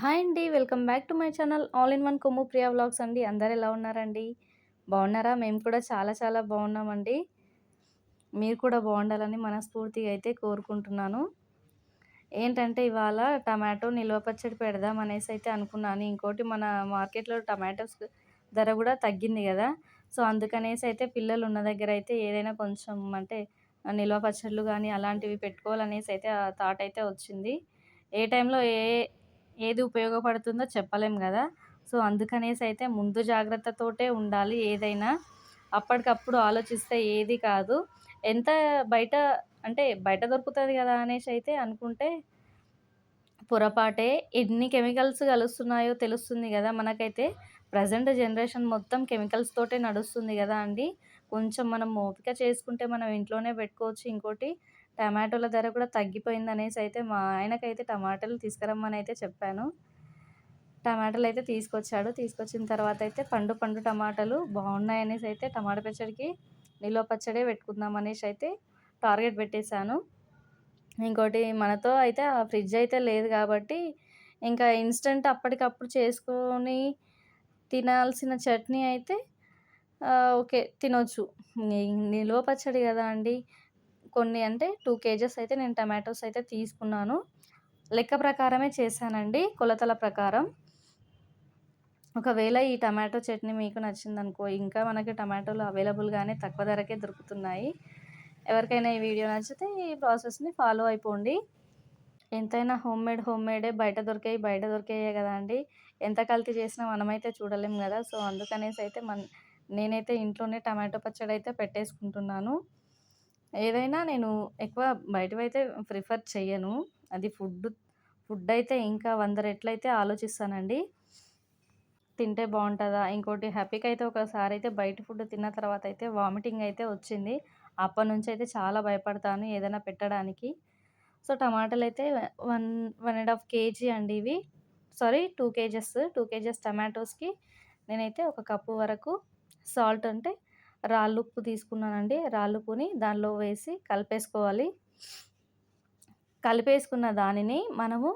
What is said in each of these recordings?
Hi అండి. Welcome back to my channel all in one Kommu Priya vlogs అండి. అందరు ఎలా ఉన్నారండి? బాగున్నారా? మేము కూడా చాలా చాలా బాగున్నామండి. మీరు కూడా బాగుండాలని మనస్ఫూర్తిగా అయితే కోరుకుంటున్నాను. ఏంటంటే ఇవాళ టమాటో నిల్వ పచ్చడి పెడదాం అనేసి అయితే అనుకున్నాను. ఇంకోటి మన మార్కెట్‌లో టమాటోస్ ధర కూడా తగ్గింది కదా! సో, అందుకనేసి అయితే పిల్లలు ఉన్న దగ్గర అయితే ఏదైనా కొంచెం అంటే నిల్వ పచ్చళ్ళు కానీ అలాంటివి పెట్టుకోవాలనేసి అయితే ఆ థాట్ అయితే వచ్చింది. ఏ టైంలో ఏ ఏది ఉపయోగపడుతుందో చెప్పలేం కదా! సో, అందుకనేసి అయితే ముందు జాగ్రత్తతోటే ఉండాలి ఏదైనా. అప్పటికప్పుడు ఆలోచిస్తే ఏది కాదు. ఎంత బయట అంటే బయట దొరుకుతుంది కదా! అనేసి అయితే అనుకుంటే పొరపాటే. ఎన్ని కెమికల్స్ కలుస్తున్నాయో తెలుస్తుంది కదా! మనకైతే ప్రజెంట్ జనరేషన్ మొత్తం కెమికల్స్ తోటే నడుస్తుంది కదా అండి. కొంచెం మనం ఓపిక చేసుకుంటే మనం ఇంట్లోనే పెట్టుకోవచ్చు. ఇంకోటి టమాటోల ధర కూడా తగ్గిపోయిందనేసి అయితే మా ఆయనకైతే టమాటాలు తీసుకురమ్మని అయితే చెప్పాను. టమాటాలు అయితే తీసుకొచ్చాడు. తీసుకొచ్చిన తర్వాత అయితే పండు పండు టమాటాలు బాగున్నాయి అనేసి అయితే టమాటా పచ్చడికి నిల్వ పచ్చడే పెట్టుకుందాం అనేసి అయితే టార్గెట్ పెట్టేశాను. ఇంకోటి మనతో అయితే ఆ ఫ్రిడ్జ్ అయితే లేదు కాబట్టి ఇంకా ఇన్స్టంట్ అప్పటికప్పుడు చేసుకొని తినాల్సిన చట్నీ అయితే ఓకే తినొచ్చు. నిల్వ పచ్చడి కదా అండి. కొన్ని అంటే టూ కేజెస్ అయితే నేను టమాటోస్ అయితే తీసుకున్నాను. లెక్క ప్రకారమే చేశానండి కొలతల ప్రకారం. ఒకవేళ ఈ టమాటో చట్నీ మీకు నచ్చిందనుకో ఇంకా మనకి టమాటోలు అవైలబుల్‌గానే తక్కువ ధరకే దొరుకుతున్నాయి. ఎవరికైనా ఈ వీడియో నచ్చితే ఈ ప్రాసెస్‌ని ఫాలో అయిపోండి. ఎంతైనా హోమ్ మేడ్ హోమ్ మేడే బయట దొరికేయి బయట దొరికాయి కదా అండి ఎంత కల్తీ చేసినా మనమైతే చూడలేం కదా! సో, అందుకనేసి అయితే మన నేనైతే ఇంట్లోనే టమాటో పచ్చడి అయితే పెట్టేసుకుంటున్నాను. ఏదైనా నేను ఎక్కువ బయటవైతే ప్రిఫర్ చెయ్యను. అది ఫుడ్ ఫుడ్ అయితే ఇంకా వంద రెట్లయితే ఆలోచిస్తానండి. తింటే బాగుంటుందా? ఇంకోటి హ్యాపీకి అయితే ఒకసారి అయితే బయట ఫుడ్ తిన్న తర్వాత అయితే వామిటింగ్ అయితే వచ్చింది. అప్పటి నుంచి అయితే చాలా భయపడతాను ఏదైనా పెట్టడానికి. సో, టమాటాలు అయితే one one and half KG అండి ఇవి. Sorry two KGs two KGs టమాటోస్‌కి నేనైతే ఒక కప్పు వరకు సాల్ట్ అంటే రాళ్ళుప్పు తీసుకున్నానండి. రాళ్ళుప్పుని దానిలో వేసి కలిపేసుకోవాలి. కలిపేసుకున్న దానిని మనము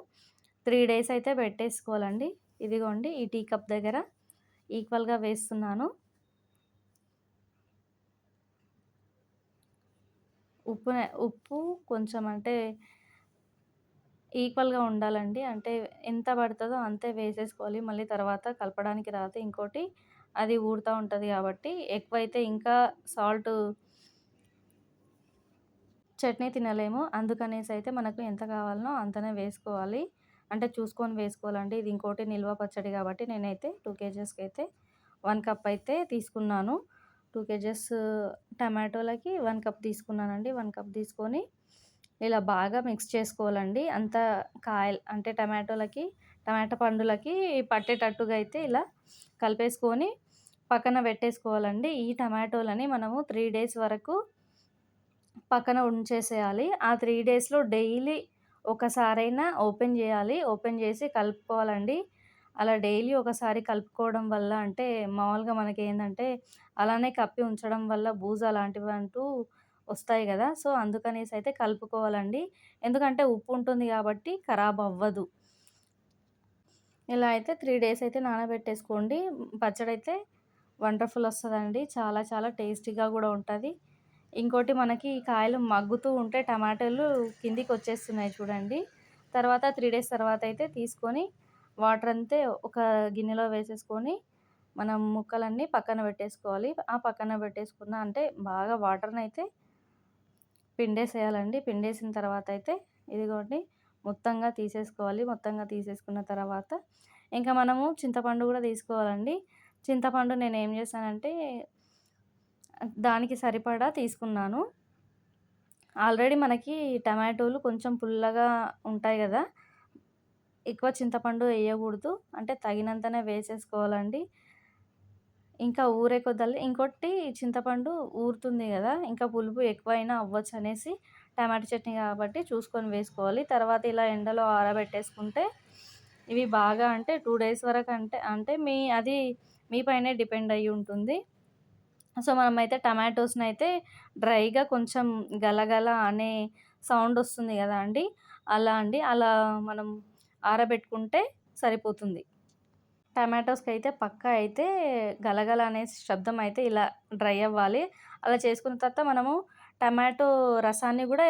త్రీ డేస్ అయితే పెట్టేసుకోవాలండి. ఇదిగోండి ఈ టీ కప్ దగ్గర ఈక్వల్‌గా వేస్తున్నాను. ఉప్పు ఉప్పు కొంచెం అంటే ఈక్వల్‌గా ఉండాలండి. అంటే ఎంత పడుతుందో అంతే వేసేసుకోవాలి. మళ్ళీ తర్వాత కలపడానికి రాదు. ఇంకోటి అది ఊడుతూ ఉంటుంది కాబట్టి ఎక్కువైతే ఇంకా సాల్ట్ చట్నీ తినలేము. అందుకనేసి అయితే మనకు ఎంత కావాలనో అంతనే వేసుకోవాలి. అంటే చూసుకొని వేసుకోవాలండి. ఇది ఇంకోటి నిల్వ పచ్చడి కాబట్టి నేనైతే టూ కేజెస్‌కి అయితే వన్ కప్ అయితే తీసుకున్నాను. టూ కేజెస్ టమాటోలకి వన్ కప్ తీసుకున్నానండి. వన్ కప్ తీసుకొని ఇలా బాగా మిక్స్ చేసుకోవాలండి. అంత కాయలు అంటే టమాటోలకి టమాటా పండులకి పట్టేటట్టుగా అయితే ఇలా కలిపేసుకొని పక్కన పెట్టేసుకోవాలండి. ఈ టమాటోలని మనము త్రీ డేస్ వరకు పక్కన ఉంచేసేయాలి. ఆ త్రీ డేస్‌లో డైలీ ఒకసారైనా ఓపెన్ చేయాలి. ఓపెన్ చేసి కలుపుకోవాలండి. అలా డైలీ ఒకసారి కలుపుకోవడం వల్ల అంటే మామూలుగా మనకి ఏంటంటే అలానే కప్పి ఉంచడం వల్ల బూజు అలాంటివి అంటూ వస్తాయి కదా! సో, అందుకనేసి అయితే కలుపుకోవాలండి. ఎందుకంటే ఉప్పు ఉంటుంది కాబట్టి ఖరాబ్ అవ్వదు. ఇలా అయితే త్రీ డేస్ అయితే నానబెట్టేసుకోండి. పచ్చడి అయితే వండర్‌ఫుల్ వస్తుందండి చాలా చాలా టేస్టీగా కూడా ఉంటుంది ఇంకోటి మనకి కాయలు మగ్గుతూ ఉంటే టమాటాలు కిందికి వచ్చేస్తున్నాయి చూడండి. తర్వాత త్రీ డేస్ తర్వాత అయితే తీసుకొని వాటర్ అంతే ఒక గిన్నెలో వేసేసుకొని మనం ముక్కలన్నీ పక్కన పెట్టేసుకోవాలి. ఆ పక్కన పెట్టేసుకున్న అంటే బాగా వాటర్ని అయితే పిండేసేయాలండి. పిండేసిన తర్వాత అయితే ఇదిగోండి మొత్తంగా తీసేసుకోవాలి. మొత్తంగా తీసేసుకున్న తర్వాత ఇంకా మనము చింతపండు కూడా తీసుకోవాలండి. చింతపండు నేను ఏం చేశానంటే దానికి సరిపడా తీసుకున్నాను. ఆల్రెడీ మనకి టమాటోలు కొంచెం పుల్లగా ఉంటాయి కదా! ఎక్కువ చింతపండు వేయకూడదు. అంటే తగినంతనే వేసేసుకోవాలండి. ఇంకా ఊరే కొద్దీ ఇంకోటి చింతపండు ఊరుతుంది కదా! ఇంకా పులుపు ఎక్కువైనా అవ్వచ్చు అనేసి టమాటా చట్నీ కాబట్టి చూసుకొని వేసుకోవాలి. తర్వాత ఇలా ఎండలో ఆరబెట్టేసుకుంటే ఇవి బాగా అంటే టూ డేస్ వరకు అంటే అంటే మీ అది మీ పైనే డిపెండ్ అయ్యి ఉంటుంది. సో, మనమైతే టమాటోస్‌ని అయితే డ్రైగా కొంచెం గలగల అనే సౌండ్ వస్తుంది కదా అండి! అలా అండి. అలా మనం ఆరబెట్టుకుంటే సరిపోతుంది టమాటోస్కి అయితే పక్కా అయితే గలగల అనే శబ్దం అయితే ఇలా డ్రై అవ్వాలి. అలా చేసుకున్న తర్వాత మనము టమాటో రసాన్ని కూడా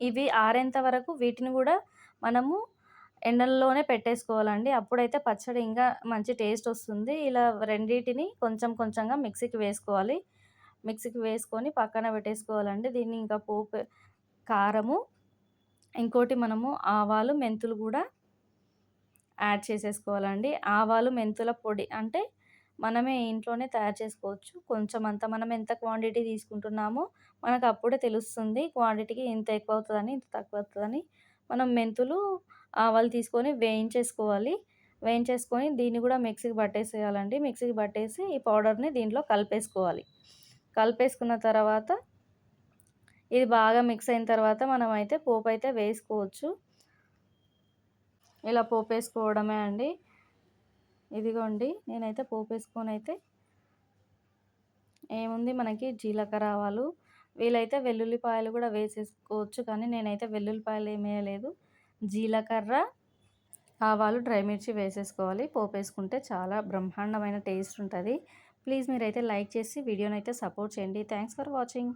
ఇవి ఆరేంత వరకు వీటిని కూడా మనము ఎండల్లోనే పెట్టేసుకోవాలండి. అప్పుడైతే పచ్చడి ఇంకా మంచి టేస్ట్ వస్తుంది. ఇలా రెండింటిని కొంచెం కొంచెంగా మిక్సీకి వేసుకోవాలి. మిక్సీకి వేసుకొని పక్కన పెట్టేసుకోవాలండి. దీన్ని ఇంకా పోపు కారము ఇంకోటి మనము ఆవాలు మెంతులు కూడా యాడ్ చేసేసుకోవాలండి. ఆవాలు మెంతుల పొడి అంటే మనమే ఇంట్లోనే తయారు చేసుకోవచ్చు. కొంచెం అంత మనం ఎంత క్వాంటిటీ తీసుకుంటున్నామో మనకు అప్పుడే తెలుస్తుంది క్వాంటిటీకి ఇంత ఎక్కువ అవుతుందని ఇంత తక్కువ అవుతుందని మనం మెంతులు ఆవాలు తీసుకొని వేయించేసుకోవాలి. వేయించేసుకొని దీన్ని కూడా మిక్సీకి పట్టేసేయాలండి. మిక్సీకి పట్టేసి ఈ పౌడర్ని దీంట్లో కలిపేసుకోవాలి. కలిపేసుకున్న తర్వాత ఇది బాగా మిక్స్ అయిన తర్వాత మనం అయితే పోపు అయితే వేసుకోవచ్చు. ఇలా పోపు వేసుకోవడమే అండి. ఇదిగోండి నేనైతే పోపు వేసుకొని అయితే ఏముంది మనకి జీలకర్ర ఆవాలు. వీలైతే వెల్లుల్లిపాయలు కూడా వేసేసుకోవచ్చు కానీ నేనైతే వెల్లుల్లిపాయలు ఏమేయలేదు జీలకర్ర ఆవాలు డ్రై మిర్చి వేసేసుకోవాలి. పోపు వేసుకుంటే చాలా బ్రహ్మాండమైన టేస్ట్ ఉంటుంది. ప్లీజ్ మీరైతే లైక్ చేసి వీడియోని అయితే సపోర్ట్ చేయండి. Thanks for watching.